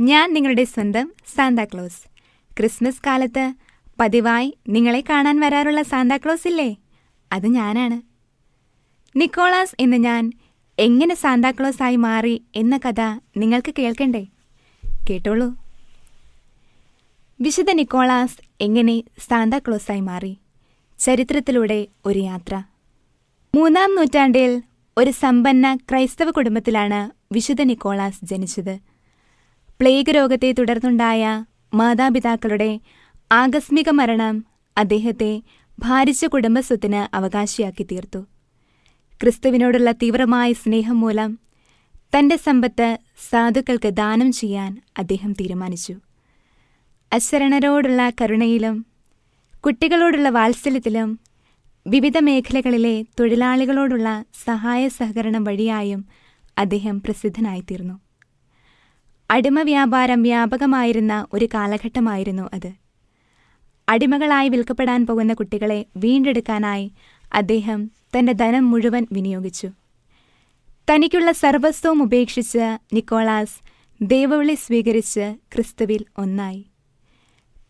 ഞാൻ നിങ്ങളുടെ സ്വന്തം സാന്താക്ലോസ് ക്രിസ്മസ് കാലത്ത് പതിവായി നിങ്ങളെ കാണാൻ വരാറുള്ള സാന്താക്ലോസ് ഇല്ലേ? അത് ഞാനാണ്. നിക്കോളാസ് എന്ന് ഞാൻ എങ്ങനെ സാന്താക്ലോസ് ആയി മാറി എന്ന കഥ നിങ്ങൾക്ക് കേൾക്കണ്ടേ? കേട്ടോളൂ. വിശുദ്ധ നിക്കോളാസ് എങ്ങനെ സാന്താക്ലോസായി മാറി? ചരിത്രത്തിലൂടെ ഒരു യാത്ര. മൂന്നാം നൂറ്റാണ്ടിൽ ഒരു സമ്പന്ന ക്രൈസ്തവ കുടുംബത്തിലാണ് വിശുദ്ധ നിക്കോളാസ് ജനിച്ചത്. പ്ലേഗ് രോഗത്തെ തുടർന്നുണ്ടായ മാതാപിതാക്കളുടെ ആകസ്മിക മരണം അദ്ദേഹത്തെ ഭാരിച്ച കുടുംബസ്വത്തിന് അവകാശിയാക്കി തീർത്തു. ക്രിസ്തുവിനോടുള്ള തീവ്രമായ സ്നേഹം മൂലം തന്റെ സമ്പത്ത് സാധുക്കൾക്ക് ദാനം ചെയ്യാൻ അദ്ദേഹം തീരുമാനിച്ചു. അശരണരോടുള്ള കരുണയിലും കുട്ടികളോടുള്ള വാത്സല്യത്തിലും വിവിധ മേഖലകളിലെ തൊഴിലാളികളോടുള്ള സഹായ സഹകരണം വഴിയായും അദ്ദേഹം പ്രസിദ്ധനായിത്തീർന്നു. അടിമ വ്യാപാരം വ്യാപകമായിരുന്ന ഒരു കാലഘട്ടമായിരുന്നു അത്. അടിമകളായി വിൽക്കപ്പെടാൻ പോകുന്ന കുട്ടികളെ വീണ്ടെടുക്കാനായി അദ്ദേഹം തന്റെ ധനം മുഴുവൻ വിനിയോഗിച്ചു. തനിക്കുള്ള സർവസ്വവും ഉപേക്ഷിച്ച് നിക്കോളാസ് ദൈവവിളി സ്വീകരിച്ച് ക്രിസ്തുവിൽ ഒന്നായി.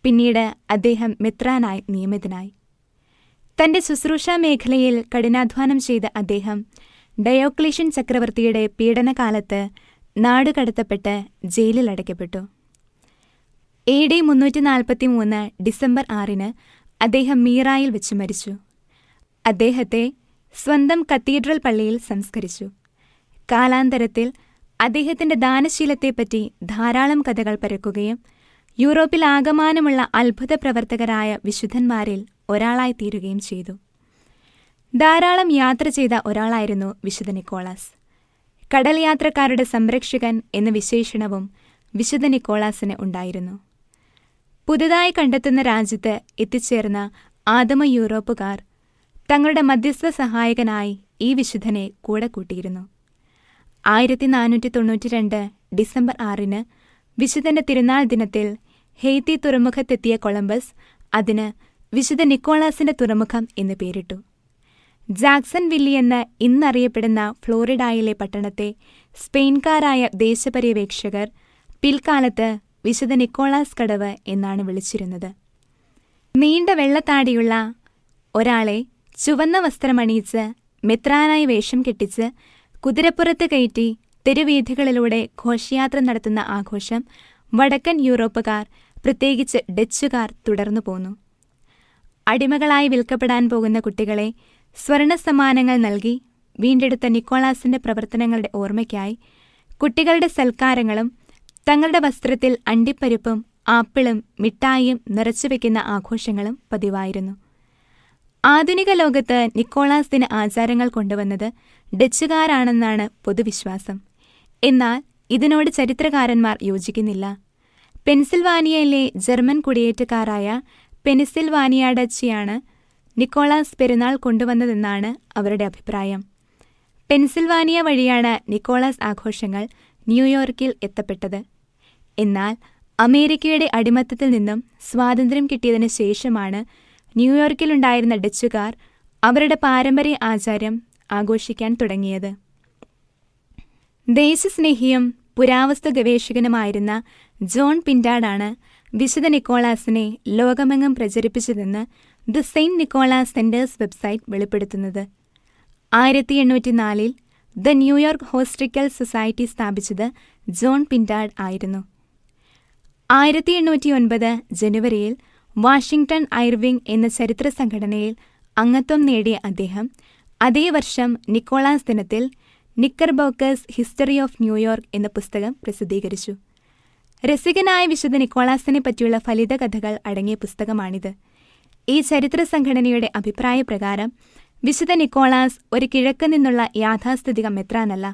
പിന്നീട് അദ്ദേഹം മെത്രാനായി നിയമിതനായി. തന്റെ ശുശ്രൂഷ മേഖലയിൽ കഠിനാധ്വാനം ചെയ്ത അദ്ദേഹം ഡയോക്ലീഷ്യൻ ചക്രവർത്തിയുടെ പീഡനകാലത്ത് നാടുകടത്തപ്പെട്ട് ജയിലിൽ അടയ്ക്കപ്പെട്ടു. എ ഡി മുന്നൂറ്റി നാൽപ്പത്തി മൂന്ന് ഡിസംബർ ആറിന് അദ്ദേഹം മീറായിൽ വെച്ച് മരിച്ചു. അദ്ദേഹത്തെ സ്വന്തം കത്തീഡ്രൽ പള്ളിയിൽ സംസ്കരിച്ചു. കാലാന്തരത്തിൽ അദ്ദേഹത്തിന്റെ ദാനശീലത്തെപ്പറ്റി ധാരാളം കഥകൾ പരക്കുകയും യൂറോപ്പിൽ ആകമാനമുള്ള അത്ഭുത പ്രവർത്തകരായ വിശുദ്ധന്മാരിൽ ഒരാളായി തീരുകയും ചെയ്തു. ധാരാളം യാത്ര ചെയ്ത ഒരാളായിരുന്നു വിശുദ്ധ നിക്കോളാസ്. കടൽ യാത്രക്കാരുടെ സംരക്ഷകൻ എന്ന വിശേഷണവും വിശുദ്ധ നിക്കോളാസിന് ഉണ്ടായിരുന്നു. പുതുതായി കണ്ടെത്തുന്ന രാജ്യത്ത് എത്തിച്ചേർന്ന ആദമ യൂറോപ്പുകാർ തങ്ങളുടെ മധ്യസ്ഥ സഹായകനായി ഈ വിശുദ്ധനെ കൂടെ കൂട്ടിയിരുന്നു. ആയിരത്തി നാനൂറ്റി തൊണ്ണൂറ്റി രണ്ട് ഡിസംബർ ആറിന് വിശുദ്ധന്റെ തിരുനാൾ ദിനത്തിൽ ഹെയ്ത്തി തുറമുഖത്തെത്തിയ കൊളംബസ് അതിന് വിശുദ്ധ നിക്കോളാസിന്റെ തുറമുഖം എന്ന് പേരിട്ടു. ജാക്സൺ വില്ലി എന്ന് ഇന്നറിയപ്പെടുന്ന ഫ്ലോറിഡായിലെ പട്ടണത്തെ സ്പെയിൻകാരായ ദേശപര്യവേക്ഷകർ പിൽക്കാലത്ത് വിശുദ്ധ നിക്കോളാസ് കടവ് എന്നാണ് വിളിച്ചിരുന്നത്. നീണ്ട വെള്ളത്താടിയുള്ള ഒരാളെ ചുവന്ന വസ്ത്രമണിയിച്ച് മെത്രാനായി വേഷം കെട്ടിച്ച് കുതിരപ്പുറത്ത് കയറ്റി തെരുവീഥികളിലൂടെ ഘോഷയാത്ര നടത്തുന്ന ആഘോഷം വടക്കൻ യൂറോപ്പുകാർ പ്രത്യേകിച്ച് ഡച്ചുകാർ തുടർന്നു പോന്നു. അടിമകളായി വിൽക്കപ്പെടാൻ പോകുന്ന കുട്ടികളെ സ്വർണ സമ്മാനങ്ങൾ നൽകി വീണ്ടെടുത്ത നിക്കോളാസിന്റെ പ്രവർത്തനങ്ങളുടെ ഓർമ്മയ്ക്കായി കുട്ടികളുടെ സൽക്കാരങ്ങളും തങ്ങളുടെ വസ്ത്രത്തിൽ അണ്ടിപ്പരിപ്പും ആപ്പിളും മിഠായിയും നിറച്ചുവെക്കുന്ന ആഘോഷങ്ങളും പതിവായിരുന്നു. ആധുനിക ലോകത്ത് നിക്കോളാസ് ദിന ആചാരങ്ങൾ കൊണ്ടുവന്നത് ഡച്ചുകാരാണെന്നാണ് പൊതുവിശ്വാസം. എന്നാൽ ഇതിനോട് ചരിത്രകാരന്മാർ യോജിക്കുന്നില്ല. പെൻസിൽവാനിയയിലെ ജർമ്മൻ കുടിയേറ്റക്കാരായ പെനിസിൽവാനിയ ഡച്ചിയാണ് നിക്കോളാസ് പെരുന്നാൾ കൊണ്ടുവന്നതെന്നാണ് അവരുടെ അഭിപ്രായം. പെൻസിൽവാനിയ വഴിയാണ് നിക്കോളാസ് ആഘോഷങ്ങൾ ന്യൂയോർക്കിൽ എത്തപ്പെട്ടത്. എന്നാൽ അമേരിക്കയുടെ അടിമത്തത്തിൽ നിന്നും സ്വാതന്ത്ര്യം കിട്ടിയതിനു ശേഷമാണ് ന്യൂയോർക്കിലുണ്ടായിരുന്ന ഡച്ചുകാർ അവരുടെ പാരമ്പര്യ ആചാരം ആഘോഷിക്കാൻ തുടങ്ങിയത്. ദേശസ്നേഹിയും പുരാവസ്തു ഗവേഷകനുമായിരുന്ന ജോൺ പിൻഡാഡാണ് വിശുദ്ധ നിക്കോളാസിനെ ലോകമെങ്ങും പ്രചരിപ്പിച്ചതെന്ന് the saint Nicholas centre's website വെളിപ്പെടുത്തുന്നത്. ആയിരത്തി എണ്ണൂറ്റി നാലിൽ the New York historical society സ്ഥാപിച്ചത് ജോൺ പിൻഡാഡ് ആയിരുന്നു. ആയിരത്തി എണ്ണൂറ്റി ഒൻപത് ജനുവരിയിൽ വാഷിംഗ്ടൺ ഐർവിംഗ് എന്ന ചരിത്ര സംഘടനയിൽ അംഗത്വം നേടിയ അദ്ദേഹം അതേ വർഷം നിക്കോളാസ് ദിനത്തിൽ knicker knickerbockers history of New York എന്ന പുസ്തകം പ്രസിദ്ധീകരിച്ചു. രസികനായ വിശുദ്ധ നിക്കോളാസിനെ പറ്റിയുള്ള ഫലിത കഥകൾ അടങ്ങിയ പുസ്തകമാണിത്. ഈ ചരിത്ര സംഘടനയുടെ അഭിപ്രായപ്രകാരം വിശുദ്ധ നിക്കോളാസ് ഒരു കിഴക്ക് നിന്നുള്ള യാഥാസ്ഥിതിക മെത്രാനല്ല.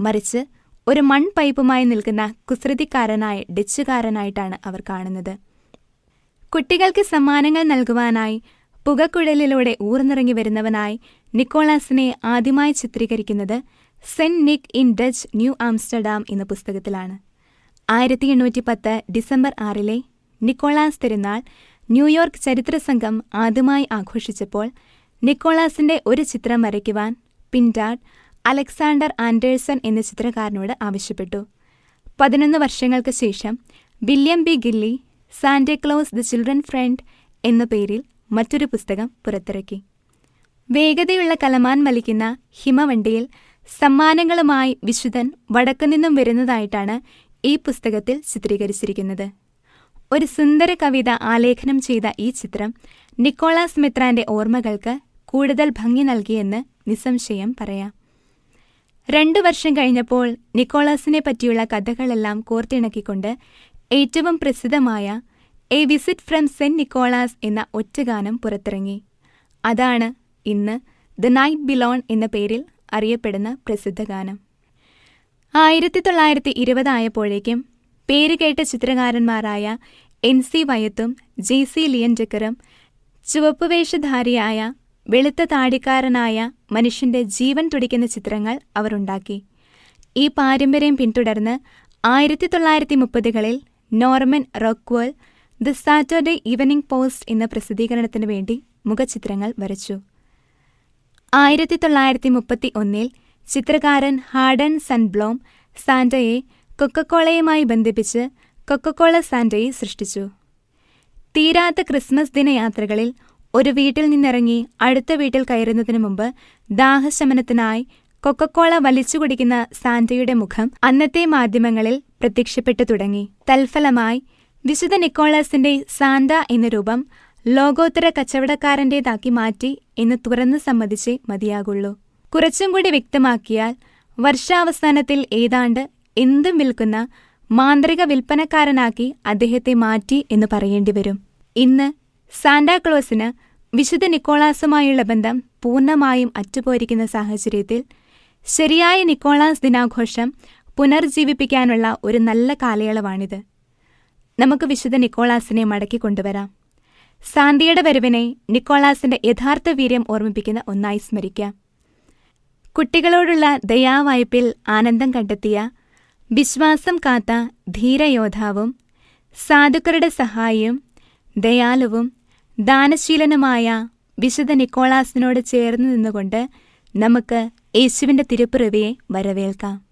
മറിച്ച് ഒരു മൺപൈപ്പുമായി നിൽക്കുന്ന കുസൃതിക്കാരനായ ഡച്ചുകാരനായിട്ടാണ് അവർ കാണുന്നത്. കുട്ടികൾക്ക് സമ്മാനങ്ങൾ നൽകുവാനായി പുകക്കുഴലിലൂടെ ഊർന്നിറങ്ങി വരുന്നവനായി നിക്കോളാസിനെ ആദ്യമായി ചിത്രീകരിക്കുന്നത് saint Nick in Dutch New Amsterdam എന്ന പുസ്തകത്തിലാണ്. ആയിരത്തി എണ്ണൂറ്റി പത്ത് ഡിസംബർ ആറിലെ നിക്കോളാസ് തിരുനാൾ ന്യൂയോർക്ക് ചരിത്ര സംഘം ആദ്യമായി ആഘോഷിച്ചപ്പോൾ നിക്കോളാസിന്റെ ഒരു ചിത്രം വരയ്ക്കുവാൻ പിൻഡാഡ് അലക്സാണ്ടർ ആൻഡേഴ്സൺ എന്ന ചിത്രകാരനോട് ആവശ്യപ്പെട്ടു. പതിനൊന്ന് വർഷങ്ങൾക്ക് ശേഷം William B. Gilley Santa Claus the children friend എന്ന പേരിൽ മറ്റൊരു പുസ്തകം പുറത്തിറക്കി. വേഗതയുള്ള കലമാൻ മലിക്കുന്ന ഹിമവണ്ടിയിൽ സമ്മാനങ്ങളുമായി വിശുദ്ധൻ വടക്കുനിന്നും വരുന്നതായിട്ടാണ് ഈ പുസ്തകത്തിൽ ചിത്രീകരിച്ചിരിക്കുന്നത്. ഒരു സുന്ദര കവിത ആലേഖനം ചെയ്ത ഈ ചിത്രം നിക്കോളാസ് മിത്രാന്റെ ഓർമ്മകൾക്ക് കൂടുതൽ ഭംഗി നൽകിയെന്ന് നിസ്സംശയം പറയാം. രണ്ടു വർഷം കഴിഞ്ഞപ്പോൾ നിക്കോളാസിനെ പറ്റിയുള്ള കഥകളെല്ലാം കോർത്തിണക്കിക്കൊണ്ട് ഏറ്റവും പ്രസിദ്ധമായ a visit from saint Nicholas എന്ന ഒറ്റഗാനം പുറത്തിറങ്ങി. അതാണ് ഇന്ന് ദ നൈറ്റ് ബിലോൺ എന്ന പേരിൽ അറിയപ്പെടുന്ന പ്രസിദ്ധ ഗാനം. ആയിരത്തി തൊള്ളായിരത്തി ഇരുപതായപ്പോഴേക്കും പേരുകേട്ട ചിത്രകാരന്മാരായ എൻ സി വയത്തും ജെ സി ലിയൻഡക്കറും ചുവപ്പുവേഷധാരിയായ വെളുത്ത താടിക്കാരനായ മനുഷ്യന്റെ ജീവൻ തുടിക്കുന്ന ചിത്രങ്ങൾ അവർ ഉണ്ടാക്കി. ഈ പാരമ്പര്യം പിന്തുടർന്ന് ആയിരത്തി തൊള്ളായിരത്തി മുപ്പതുകളിൽ Norman Rockwell the Saturday evening post എന്ന പ്രസിദ്ധീകരണത്തിന് വേണ്ടി മുഖചിത്രങ്ങൾ വരച്ചു. ആയിരത്തി തൊള്ളായിരത്തി മുപ്പത്തി ഒന്നിൽ ചിത്രകാരൻ ഹാർഡൻ സൺബ്ലോം സാന്റയെ കൊക്കക്കോളയുമായി ബന്ധിപ്പിച്ച് കൊക്കക്കോള സാന്റയെ സൃഷ്ടിച്ചു. തീരാത്ത ക്രിസ്മസ് ദിനയാത്രകളിൽ ഒരു വീട്ടിൽ നിന്നിറങ്ങി അടുത്ത വീട്ടിൽ കയറുന്നതിനു മുമ്പ് ദാഹശമനത്തിനായി കൊക്കക്കോള വലിച്ചു കുടിക്കുന്ന സാന്റയുടെ മുഖം അന്നത്തെ മാധ്യമങ്ങളിൽ പ്രത്യക്ഷപ്പെട്ടു തുടങ്ങി. തൽഫലമായി വിശുദ്ധ നിക്കോളാസിന്റെ സാന്ത എന്ന രൂപം ലോകോത്തര കച്ചവടക്കാരന്റേതാക്കി മാറ്റി എന്ന് തുറന്നു സമ്മതിച്ചേ മതിയാകുള്ളൂ. കുറച്ചും കൂടി വ്യക്തമാക്കിയാൽ വർഷാവസാനത്തിൽ ഏതാണ്ട് എന്തും വിൽക്കുന്ന മാന്ത്രിക വിൽപ്പനക്കാരനാക്കി അദ്ദേഹത്തെ മാറ്റി എന്ന് പറയേണ്ടി വരും. ഇന്ന് സാന്റാക്ലോസിന് വിശുദ്ധ നിക്കോളാസുമായുള്ള ബന്ധം പൂർണമായും അറ്റുപോയിരിക്കുന്ന സാഹചര്യത്തിൽ ശരിയായ നിക്കോളാസ് ദിനാഘോഷം പുനർജീവിപ്പിക്കാനുള്ള ഒരു നല്ല കാലയളവാണിത്. നമുക്ക് വിശുദ്ധ നിക്കോളാസിനെ മടക്കി കൊണ്ടുവരാം. സാന്തിയുടെ വരവിനെ നിക്കോളാസിന്റെ യഥാർത്ഥ വീര്യം ഓർമ്മിപ്പിക്കുന്ന ഒന്നായി സ്മരിക്കാം. കുട്ടികളോടുള്ള ദയാവായ്പിൽ ആനന്ദം കണ്ടെത്തിയ വിശ്വാസം കാത്ത ധീരയോദ്ധാവും സാധുക്കളുടെ സഹായിയും ദയാലുവും ദാനശീലനുമായ വിശുദ്ധ നിക്കോളാസിനോട് ചേർന്ന് നിന്നുകൊണ്ട് നമുക്ക് യേശുവിന്റെ തിരുപ്പിറവിയെ വരവേൽക്കാം.